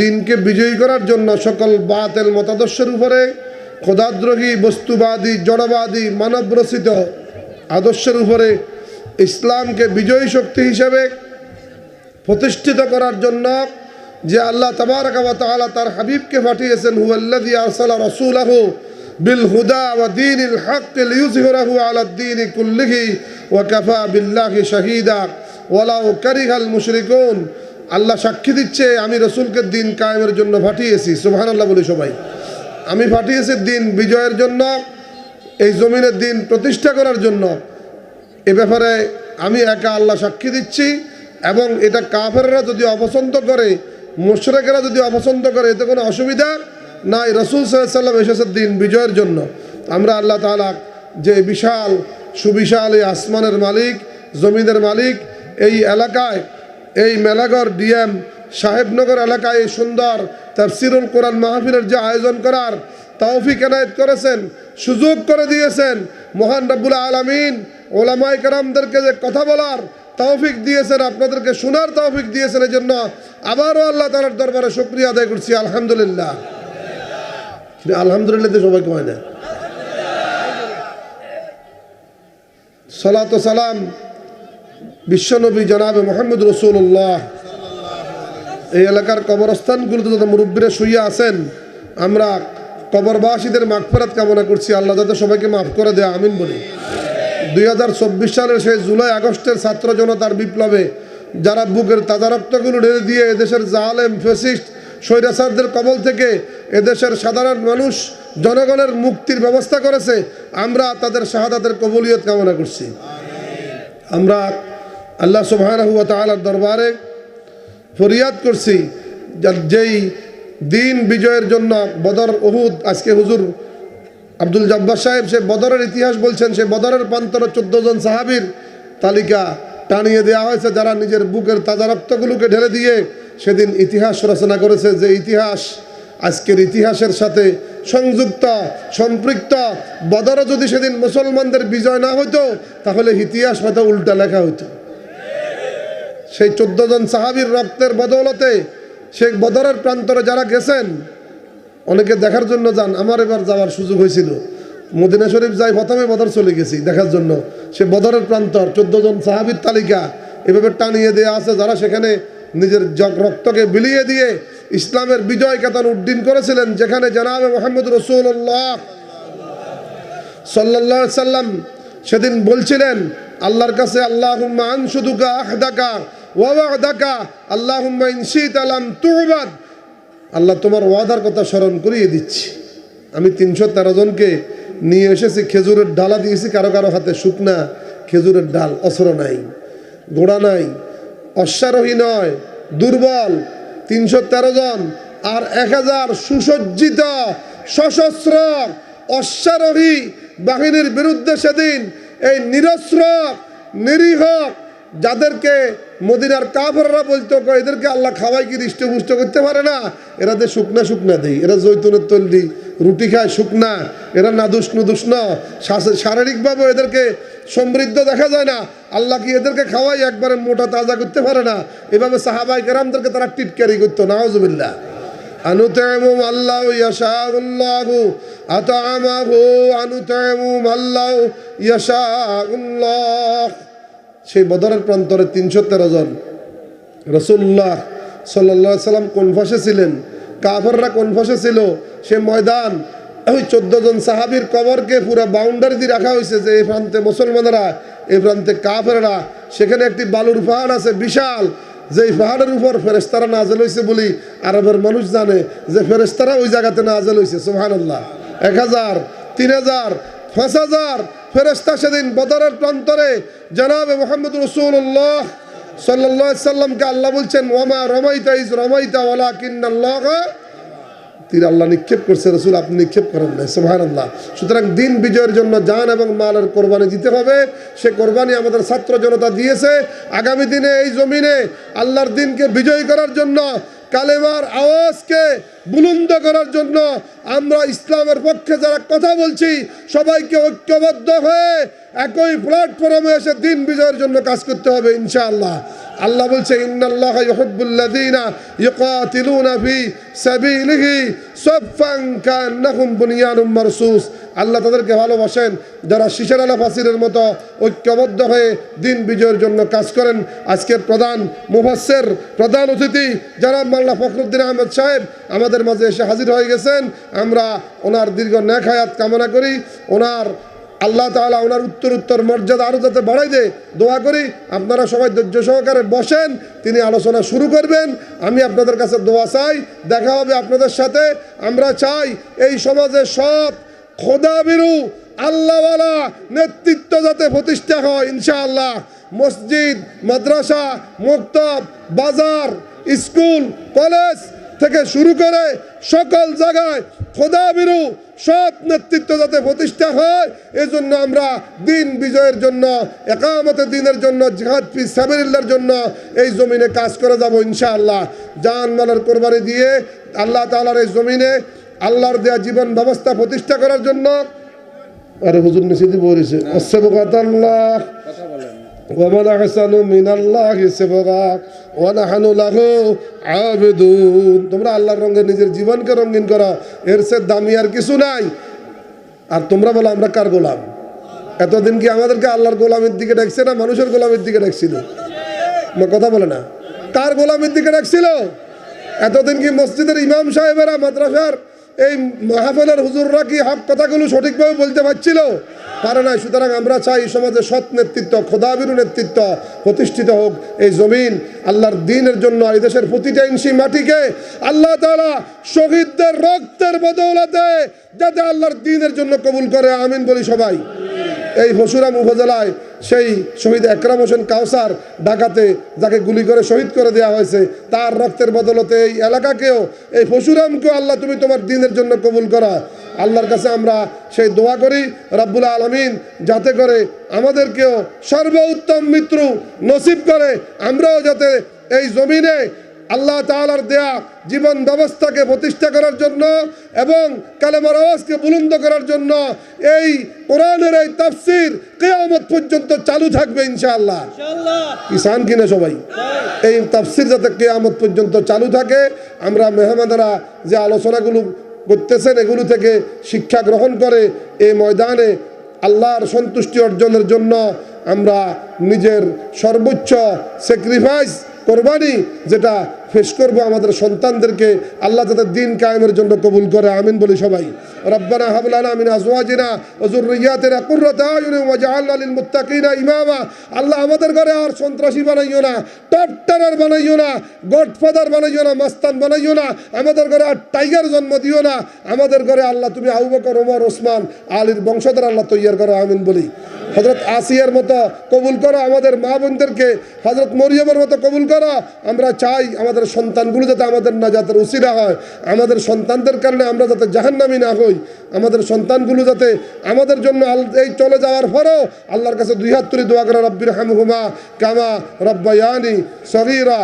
দিনকে বিজয়ী করার জন্য সকল বাতেল মতাদর্শের উপরে খোদাদ্রোহী বস্তুবাদী, জড়বাদী, মানবরচিত আদর্শের উপরে ইসলামকে বিজয়ী শক্তি হিসেবে প্রতিষ্ঠিত করার জন্য যে আল্লাহ তাবারক ওয়া তাআলা তার হাবিবকে পাঠিয়েছেন, হুয়াল্লাযী আরসালা রাসূলাহু বিল হুদা ওয়া দীনিল হক লিইয়ুযহিরাহু আলা দ্বীনি কুল্লিহি ওয়া কাফা বিল্লাহি শাহীদা ওয়ালাউ কারিহাল মুশরিকুন। আল্লাহ সাক্ষী দিচ্ছে, আমি রসুলকে দিন কায়েমের জন্য পাঠিয়েছি। সুবহানাল্লাহ বলি সবাই। আমি পাঠিয়েছি দিন বিজয়ের জন্য, এই জমিনের দিন প্রতিষ্ঠা করার জন্য। এ ব্যাপারে আমি একা আল্লাহ সাক্ষী দিচ্ছি এবং এটা কাফেররা যদি অপছন্দ করে, মুশরেকেরা যদি অপছন্দ করে, এতে কোনো অসুবিধা নাই। রসুল সাল্লাম এসেছে দিন বিজয়ের জন্য। আমরা আল্লাহ তাআলা যে বিশাল, সুবিশাল এই আসমানের মালিক, জমিনের মালিক, এই এলাকায় এই মেলাগড় ডিএম সাহেবনগর এলাকায় এই সুন্দর তাফসিরুল কোরআন মাহফিলের যে আয়োজন করার তৌফিক এনায়েত করেছেন, সুযোগ করে দিয়েছেন, মহান রব্বুল আলমিন ওলামাই কারামদেরকে যে কথা বলার তৌফিক দিয়েছেন, আপনাদেরকে শোনার তৌফিক দিয়েছেন এই জন্য আবারও আল্লাহ তালার দরবারে শুক্রিয়া আদায় করছি, আলহামদুলিল্লাহ। আলহামদুলিল্লাহ তো সবাই কয় না। সালাম বিশ্বনবী জনাবে মোহাম্মদ রসুল্লাহ এই এলাকার কবরস্থানগুলোতে যত মুরব্বীরা শুয়ে আছেন, আমরা কবরবাসীদের মাগফেরাত কামনা করছি। আল্লাহ যাতে সবাইকে মাফ করে দেয়, আমিন বলি। দুই হাজার চব্বিশ সালের সেই জুলাই আগস্টের ছাত্র জনতার বিপ্লবে যারা বুকের তাজা রক্তগুলো ঢেলে দিয়ে এদেশের জালেম ফেসিস্ট স্বৈরাচারদের কবল থেকে এদেশের সাধারণ মানুষ, জনগণের মুক্তির ব্যবস্থা করেছে, আমরা তাদের শাহাদাতের কবুলিয়ত কামনা করছি। আমরা আল্লাহ সুবহানাহু ওয়া তাআলার দরবারে ফরিয়াদ করছি যেই দিন বিজয়ের জন্য বদর ওহুদ আজকে হুজুর আব্দুল জব্বার সাহেব সে বদরের ইতিহাস বলছেন, সে বদরের প্রান্তরে চোদ্দ জন সাহাবীর তালিকা টানিয়ে দেওয়া হয়েছে, যারা নিজের বুকের তাজা রক্তগুলোকে ঢেলে দিয়ে সেদিন ইতিহাস রচনা করেছে, যে ইতিহাস আজকের ইতিহাসের সাথে সংযুক্ত, সম্পৃক্ত। বদরও যদি সেদিন মুসলমানদের বিজয় না হতো তাহলে ইতিহাস হয়তো উল্টা লেখা হতো সেই চোদ্দ জন সাহাবীর রক্তের বদৌলতে শেখ বদরের প্রান্তরে যারা গেছেন, অনেকে দেখার জন্য যান। আমার এবার যাওয়ার সুযোগ হয়েছিল। মদিনা শরীফ যাই, প্রথমে বদর চলে গেছি দেখার জন্য। সে বদরের প্রান্তর চোদ্দ জন সাহাবীর তালিকা এভাবে টানিয়ে দেওয়া আছে, যারা সেখানে নিজের রক্তকে বিলিয়ে দিয়ে ইসলামের বিজয় কেতন উড্ডীন করেছিলেন, যেখানে জানাবে মোহাম্মদ রসুল্লাহ সাল্লাহ সাল্লাম সেদিন বলছিলেন, আল্লাহর কাছে আল্লাহ আনসুদুকা আহদাকা ওয়াদাকা আল্লাহ ইনশিত আলাম তুবাদ আল্লাহ তোমার ওয়াদার কথা স্মরণ করিয়ে দিচ্ছি। আমি তিনশো তেরো জনকে নিয়ে এসেছি, খেজুরের ডালা দিয়েছি, কারও কারও হাতে শুকনা খেজুরের ডাল, অস্ত্র নাই, গোড়া নাই, অশ্বারোহী নয়, দুর্বল, তিনশো তেরো জন, আর এক হাজার সুসজ্জিত, সশস্ত্র, অশ্বারোহী বাহিনীর বিরুদ্ধে সেদিন এই নিরস্ত্র, নিরীহ যাদেরকে মদিনার কাফেররা বলতো এদেরকে আল্লাহ খাওয়াই কি হৃষ্টপুষ্ট করতে পারে না? এরা যে শুকনা শুকনা দেই, এরা জৈতুনের তৈল দিই রুটি খায় শুকনা, এরা নাদুস নুদুস না। শারীরিকভাবে এদেরকে সমৃদ্ধ দেখা যায় না। আল্লাহ কি এদেরকে খাওয়াই একবারে মোটা তাজা করতে পারে না। এভাবে সাহাবাই কেরামদেরকে তারা টিটকারি করতো নাওজুবিল্লাহ আনুতাইমুম আল্লাহ ইয়াশাউল্লাহু আল্লাহ সেই বদরের প্রান্তরে তিনশো তেরো জন। রসুল্লাহ সাল্লাহ সাল্লাম কোন ফাঁসে ছিলেন? কাফররা কোন ফাঁসে ছিল? সে ময়দান, ওই চোদ্দ জন সাহাবির কবরকে পুরো বাউন্ডারি দিয়ে রাখা হয়েছে যে এই প্রান্তে মুসলমানরা, এই প্রান্তে কাফেররা, সেখানে একটি বালুর পাহাড় আছে বিশাল যে পাহাড়ের উপর ফেরেস্তারা নাজেল হয়েছে বলি আরবের মানুষ জানে যে ফেরেস্তারা ওই জায়গাতে নাজেল হয়েছে সুহান আল্লাহ এক হাজার, তিন হাজার, পাঁচ হাজার ফেরেস্তা সেদিন বদরের প্রান্তরে জানাবে মোহাম্মদ রসুল্লাহ সাল্লাহ সাল্লামকে আল্লাহ বলছেন ওমা রমাইতা ইজ রমাইতা ওলা কিন্নাল্লাহ তীর আল্লাহ নিক্ষেপ করছে, রসুল আপনি নিক্ষেপ করেন নাই সুহান আল্লাহ সুতরাং দিন বিজয়ের জন্য জান এবং মালের কোরবানি দিতে হবে। সে কোরবানি আমাদের ছাত্র জনতা দিয়েছে। আগামী দিনে এই জমিনে আল্লাহর দিনকে বিজয়ী করার জন্য কালেমার আওয়াজকে বুলন্দ করার জন্য আমরা ইসলামের পক্ষে যারা কথা বলছি, সবাইকে ঐক্যবদ্ধ হয়ে একই প্ল্যাটফর্মে এসে দিন বিজয়ের জন্য কাজ করতে হবে ইনশাআল্লাহ। আল্লাহ বলছে, ইন্নাল্লাহ ইহবুল্লাদিনা ইকাতিলুনা ফি সাবিলিহি আল্লাহ তাদেরকে ভালোবাসেন। যারা শিশার আলা ফাসিরের মতো ঐক্যবদ্ধ হয়ে দিন বিজয়ের জন্য কাজ করেন, আজকের প্রধান মুফাসের প্রধান অতিথি যারা মাল্লা ফখরুদ্দিন আহমেদ সাহেব আমাদের মাঝে এসে হাজির হয়ে গেছেন। আমরা ওনার দীর্ঘ ন্যাক হায়াত কামনা করি। ওনার আল্লাহ তাআলা ওনার উত্তর উত্তর মর্যাদা আরও যাতে বাড়াই দেয়, দোয়া করি আপনারা সবাই ধৈর্য সহকারে বসেন, তিনি আলোচনা শুরু করবেন, আমি আপনাদের কাছে দোয়া চাই, দেখা হবে আপনাদের সাথে, আমরা চাই এই সমাজে সব খোদাবিরু, আল্লাহওয়ালা নেতৃত্ব যাতে প্রতিষ্ঠা হয়, ইনশাআল্লাহ। মসজিদ, মাদ্রাসা, মক্তব, বাজার, স্কুল, কলেজ থেকে শুরু করে সকল জায়গায় খোদা খোদাবিরু সৎ নেতৃত্ব যাতে প্রতিষ্ঠা হয় এজন্য আমরা দিন বিজয়ের জন্য একামতে দিনের জন্য জিহাদ ফি সাবিলিল্লাহর জন্য এই জমিনে কাজ করে যাব ইনশাআল্লাহ। জান মালের কোরবানি দিয়ে আল্লাহ তাআলার এই জমিনে আল্লাহর দেয়া জীবন ব্যবস্থা প্রতিষ্ঠা করার জন্য আরে হুজুর নিষিদ্ধ বলেছে আল্লাহ। ومن أحسن من الله سبغا ونحن له عابدون তোমরা আল্লাহর রঙে নিজের জীবনকে রঙিন করো এর সে দামি আর কিছু নাই আর তোমরা বলো আমরা কার গোলাম এতদিন কি আমাদেরকে আল্লাহর গোলামের দিকে ডাকছে না মানুষের গোলামের দিকে ডাকছিল আমার কথা বলে না কার গোলামের দিকে ডাকছিল এতদিন কি মসজিদের ইমাম সাহেবেরা মাদ্রাসার এই মাহফিলের হুজুররা কি হক কথাগুলো সঠিকভাবে বলতে পারছিল? পারে না সুতরাং আমরা চাই সমাজে সৎ নেতৃত্ব, খোদাবিরু নেতৃত্ব প্রতিষ্ঠিত হোক এই জমিন আল্লাহর দিনের জন্য এই দেশের প্রতিটা ইঞ্চি মাটিকে আল্লাহ তালা শহীদদের রক্তের বদৌলতে যাতে আল্লাহর দিনের জন্য কবুল করে। আমিন বলি সবাই। এই ফসুরাম উপজেলায় সেই শহীদ একরাম হোসেন কাউসার ডাকাতে যাকে গুলি করে শহীদ করে দেওয়া হয়েছে, তার রক্তের বদলতে এই এলাকাকেও, এই পশুরামকেও আল্লাহ তুমি তোমার দিনের জন্য কবুল করা। আল্লাহর কাছে আমরা সেই দোয়া করি, রব্বুল আলমিন যাতে করে আমাদেরকেও সর্বোত্তম মিত্র নসিব করে, আমরাও যাতে এই জমিনে আল্লাহ তাআলার দেয়া জীবন ব্যবস্থাকে প্রতিষ্ঠা করার জন্য এবং কালেমার আওয়াজকে বুলন্দ করার জন্য এই কোরআনের এই তাফসির কেয়ামত পর্যন্ত চালু থাকবে ইনশাআল্লাহ। কিষান কিনে সবাই? এই তাফসির যাতে কেয়ামত পর্যন্ত চালু থাকে আমরা মেহমানেরা যে আলোচনাগুলো করতেছেন এগুলো থেকে শিক্ষা গ্রহণ করে এই ময়দানে আল্লাহর সন্তুষ্টি অর্জনের জন্য আমরা নিজের সর্বোচ্চ স্যাক্রিফাইস কোরবানি যেটা ফেস করব আমাদের সন্তানদেরকে, আল্লাহ যাতে দিন কায়েমের জন্য কবুল করে, আমিন বলি সবাই। রব্বানা হাবলানা মিন আজওয়াজিনা ওয়া যুররিয়াতিনা কুররাতা আয়ুন ওয়াজআলনা লিল মুত্তাকিনা ইমামা। আল্লাহ আমাদের ঘরে আর সন্ত্রাসী বানাইও না টপ টেরার বানাইও না, গডফাদার বানাইও না, মাস্তান বানাইও না, আমাদের ঘরে আর টাইগার জন্ম দিও না। আমাদের ঘরে আল্লাহ, তুমি আবু বকর, ওমর, ওসমান, আলীর বংশধর আল্লাহ তৈয়ার করো, আমিন বলি। হজরত আসিয়ার মতো কবুল করা, আমাদের মা বোনদেরকে হজরত মরিয়মের মতো কবুল করা, আমরা চাই আমাদের সন্তানগুলো যাতে আমাদের না যাতে উসিরা হয়। আমাদের সন্তানদের কারণে আমরা যাতে জাহান্নামি না হই। আমাদের সন্তানগুলো যাতে আমাদের জন্য এই চলে যাওয়ার পরেও আল্লাহর কাছে দুই হাত তুলে দোয়া করে রব্বির হামহুমা কামা রব্বায়ানি সগীরা।